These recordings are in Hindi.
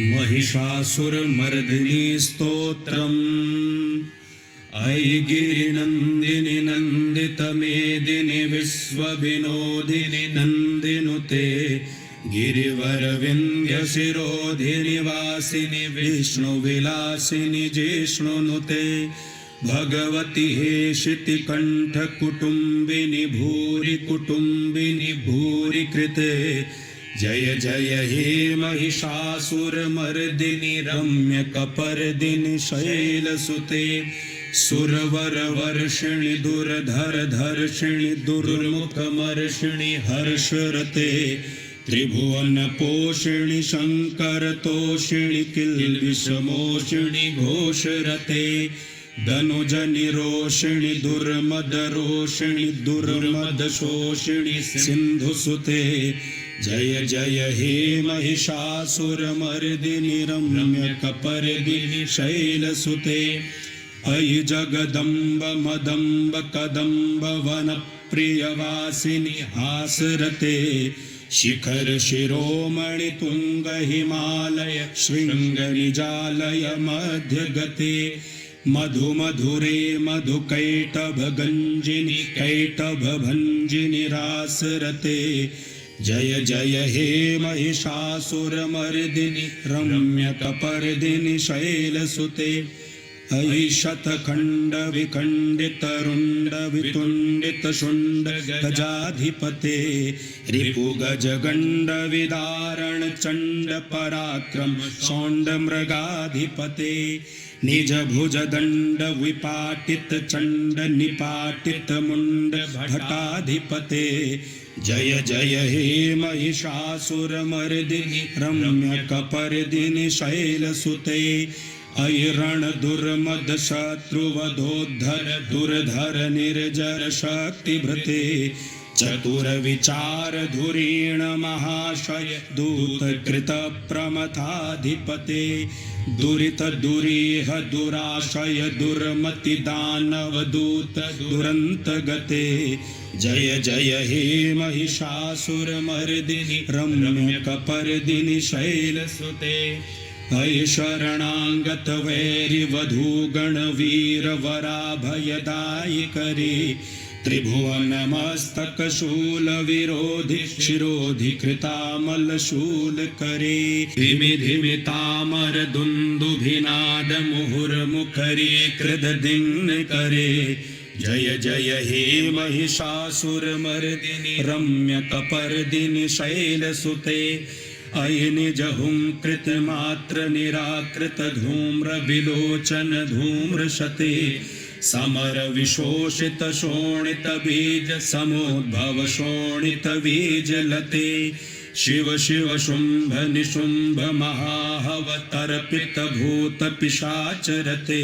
महिषासुरमर्दिनी स्तोत्रम्। ऐगिरिनन्दिनि नन्दितमेदिनि विश्वविनोदिनि नन्दिनुते। गिरिवरविन्द्यशिरोधिनिवासिनि विष्णुविलासिनि जिष्णुनुते। भगवति हे शितिकण्ठकुटुम्बिनि भूरि कुटुम्बिनि भूरि कृते जय जय हे महिषासुरमर्दिनि रम्यकपर्दिनि शैलसुते सुरवरवर्षिणि दुर्धरधर्षिणि दुर्मुखमर्षिणि हर्षरते त्रिभुवनपोषिणि शङ्करतोषिणि किल्बिषमोषिणि घोषरते धनुजनिरोषिणि दुर्मदरोषिणि दुर्मदशोषिणि सिन्धुसुते जय जय हे महिषासुरमर्दिनि रम्यकपर्दिनि शैलसुते। अयि जगदम्ब मदम्ब कदम्ब वनप्रियवासिनि हासरते। शिखर शिरोमणि तुङ्ग हिमालय शृङ्गनिजालय मध्यगते। मधु मधुरे मधुकैटभ गञ्जिनि कैटभ भञ्जिनि रासरते। जय जय हे महिषासुरमर्दिनि रम्यतपर्दिनि शैलसुते। अयिशतखण्ड गजाधिपते रिपु गज गण्डविदारणचण्ड पराक्रम शौण्डमृगाधिपते। निज भुजदण्ड निपाटितमुण्ड भटाधिपते जय जय हे महिषासुर मर्दिनी रम्य महिषासुरमर्दिनि शैल सुते। ऐरण दुर्मद शत्रुवधोद्धर, दुर्धर निर्जर शक्ति शक्तिभृते। चतुर विचार धुरीण महाशय दूत कृत प्रमथाधिपते दुरित दुरीह दुराशय दुर्मति दानव दूत दुरंत गते जय जय हे महिषासुरमर्दिनि, रम्यकपर्दिनि शैलसुते। अय शरणाङ्गत वैरिवधूगणवीर वराभयदायि करे त्रिभुवनमस्तकशूल विरोधि शिरोधि कृतामलशूल करे जय जय, हे महिषासुर मर्दि रम्य कपर दिन महिषासुरमर्दिनि रम्यकपर्दिनि शैलसुते अयि निजहुं कृतमात्र निराकृत धूम्र विलोचन धूम्रशते समर विशोषित शोणित बीज समुद्भव शोणित बीज लते शिव शिव शुम्भ निशुम्भ महाहव तर्पित भूत पिशाचरते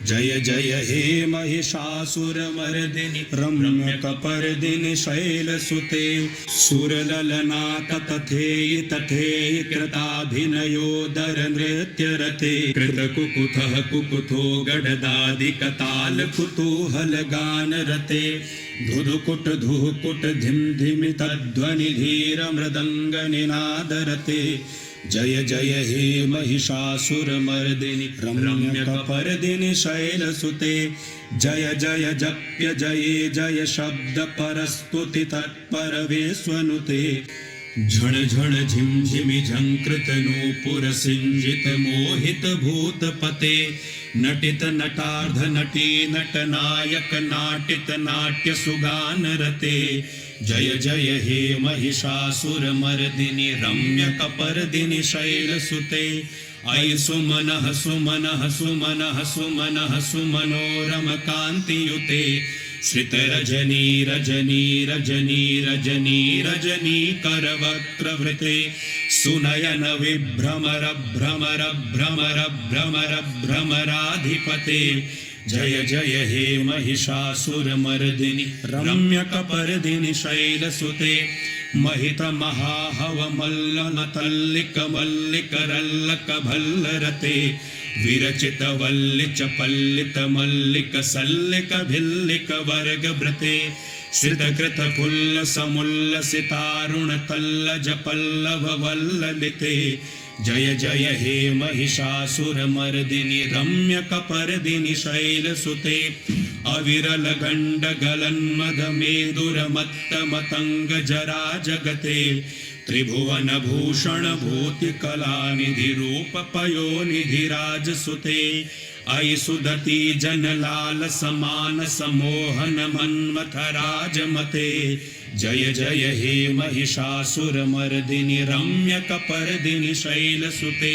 नटकटके कनकपिशङ्ग बृसत्कनिषङ्ग रसभट शृङ्ग हता बटुके कृतचतुरङ्ग बलक्षितिरङ्ग घटद् बहुरङ्ग रटद् बटुके जय जय हे महिषासुरमर्दिनि रम्यकपर्दिनि शैलसुते सुरललनाथ तथेयि तथेयि कृताभिनयोदर नृत्यरते कृतकुकुथः कुकुथो गडदादिकताल धुधुकुट धुहुकुट धिम धिमि तध्वनि धीर मृदङ्ग निनादरते जय जय हे महिषासुरमर्दिनि रम्यकपर्दिनि शैलसुते। जय जय जप्य जये जय शब्द परस्तुति तत्पर विश्वनुते झण झण झिमझिमि झङ्कृत नूपुर सिञ्जित मोहित भूतपते नटित नटार्ध नटी नट नायक नाटित नाट्य सुगान रते। जय जय हे महिषासुरमर्दिनि रम्यकपर्दिनि शैलसुते अयि सुमनः सुमनः सुमनः सुमनः सुमनोरम कान्तियुते श्रितरजनी रजनी रजनी रजनी रजनी करवक्त्रवृते सुनयन विभ्रमर, भ्रमर भ्रमर भ्रमर, भ्रमराधिपते। जय जय, हे महिषासुरमर्दिनि रम्यकपर्दिनि शैलसुते। महित विरचित वल्लिच पल्लित मल्लिक वर्ग भृते श्रितकृत पुल्ल समुल्ल सितारुण तल्लज पल्लव वल्ललिते जय जय हे महिषासुरमर्दिनि रम्य कपर्दिनि शैलसुते जरा जगते त्रिभुवन भूषण भूति कला निधि रूप पयो निधि राजसुते अयि सुदति जन लाल समान समोहन मन्मथ राजमते जय जय हे महिषासुरमर्दिनि रम्य कपर्दिनि शैलसुते।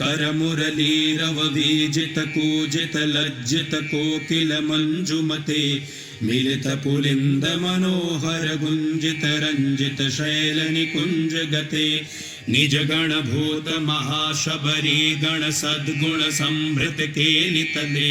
कर मुरलीरव बीजित कूजित लज्जित कोकिल मंजुमते मिलित पुलिंद मनोहर गुंजित रंजित शैल निकुंज गते निज गण भूत महाशबरी गण सद्गुण संभृत केलितले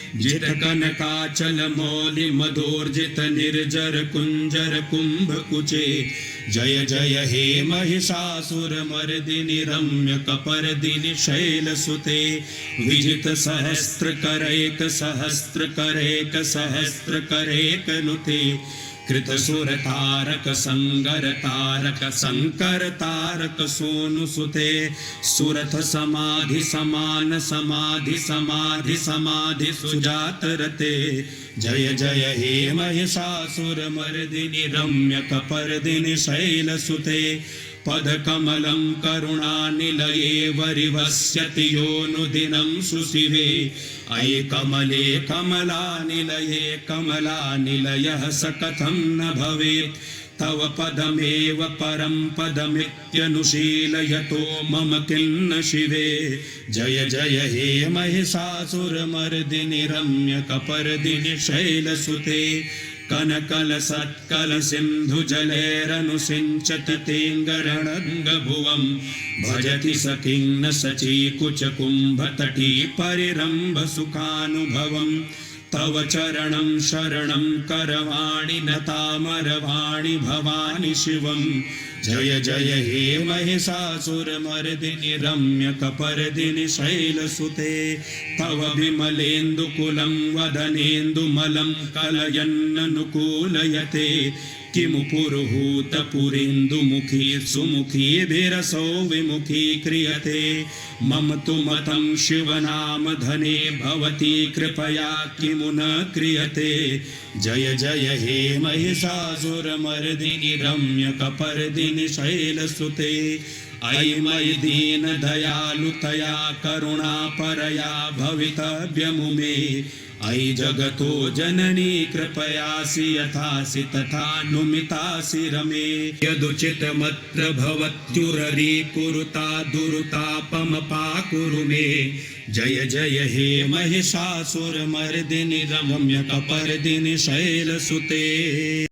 विचित्र कन का सुरासुर मौलि रुचे जित कनकाचल मौलि मधोर्जित निर्जर कुंजर कुंभ कुचे। जय जय हे महिषासुर मर्दिनि रम्य कपर दिनि शैल सुते। विजित सहस्त्र करेक सहस्त्र करेक सहस्त्र करेक नुते। कृत सुर तारक संगर तारक शंकर तारक सोनु सुते। सुरथ समाधि समान समाधि समाधि समाधि सुजात रते जय जय हे महिषासुर मर्दिनी रम्य कपर्दिनि शैलसुते। पदकमलं करुणानिलये वरिवस्यति योनुदिनं सुशिवे। अयि कमले कमलानिलये कमलानिलयः स कथं न भवेत्। तव पदमेव परं पदमित्यनुशीलयतो मम किन्न शिवे। जय जय, हे महिषासुरमर्दिनि रम्य कपर्दिनि शैलसुते। कनकल सत्कल सिन्धु जलेरनुसिञ्चति तेङ्गरणङ्गभुवं। भजति स किं न सचीकुच कुम्भतटी परिरम्भ सुखानुभवम् तव चरणं शरणं करवाणि नतामरवाणि भवानि शिव जय जय, हे महिषासुरमर्दिनि रम्य कपर्दिनि शैलसुते तव विमलेन्दुकुलं वदनेन्दुमलं कलयन्ननुकूलयते। किमु पुरुहूतपुरेन्दुमुखी सुमुखीभिरसौ विमुखी क्रियते। मम तु मतं शिवनामधने भवती कृपया किमु न क्रियते। जय जय हे महिषासुरमर्दिनि रम्य कपर्दिनि शैलसुते। अयि मयि दीन दयालुतया करुणा परया भवितव्यमुमे। अयि जगतो जननी कृपयासि यथासि तथा नुमितासि रमे यदुचितमत्र भवत्युररी कुरुता दुरुतापमपाकुरु मे। जय जय हे महिषासुरमर्दिनि रम्य कपर्दिनि शैलसुते